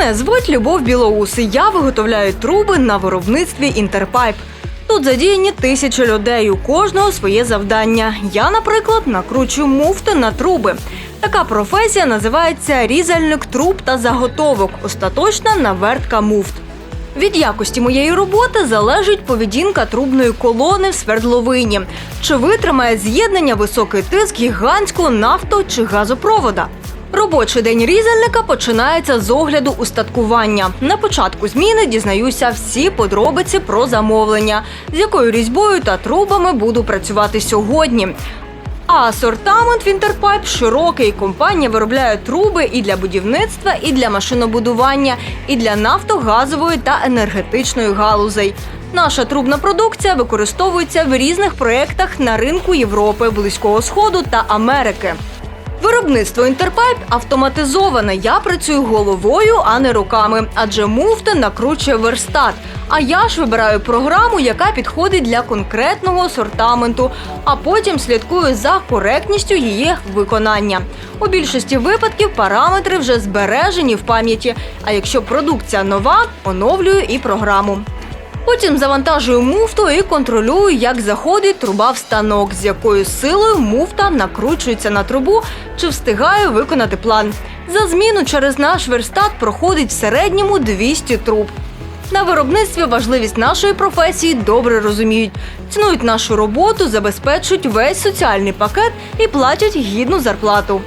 Мене звуть Любов Білоус. і Я виготовляю труби на виробництві Інтерпайп. Тут задіяні тисячі людей. У кожного своє завдання. Я, наприклад, накручую муфти на труби. Така професія називається різальник труб та заготовок. Остаточна навертка муфт. Від якості моєї роботи залежить поведінка трубної колони в свердловині. Чи витримає з'єднання високий тиск гігантського нафто чи газопровода? Робочий день різальника починається з огляду устаткування. На початку зміни дізнаюся всі подробиці про замовлення, з якою різьбою та трубами буду працювати сьогодні. А асортамент Вінтерпайп широкий. Компанія виробляє труби і для будівництва, і для машинобудування, і для нафтогазової та енергетичної галузей. Наша трубна продукція використовується в різних проєктах на ринку Європи, Близького Сходу та Америки. Виробництво Інтерпайп автоматизоване. Я працюю головою, а не руками, адже муфти накручує верстат. А я ж вибираю програму, яка підходить для конкретного асортаменту, а потім слідкую за коректністю її виконання. У більшості випадків параметри вже збережені в пам'яті. А якщо продукція нова, оновлюю і програму. Потім завантажую муфту і контролюю, як заходить труба в станок, з якою силою муфта накручується на трубу чи встигаю виконати план. За зміну через наш верстат проходить в середньому 200 труб. На виробництві важливість нашої професії добре розуміють, цінують нашу роботу, забезпечують весь соціальний пакет і платять гідну зарплату.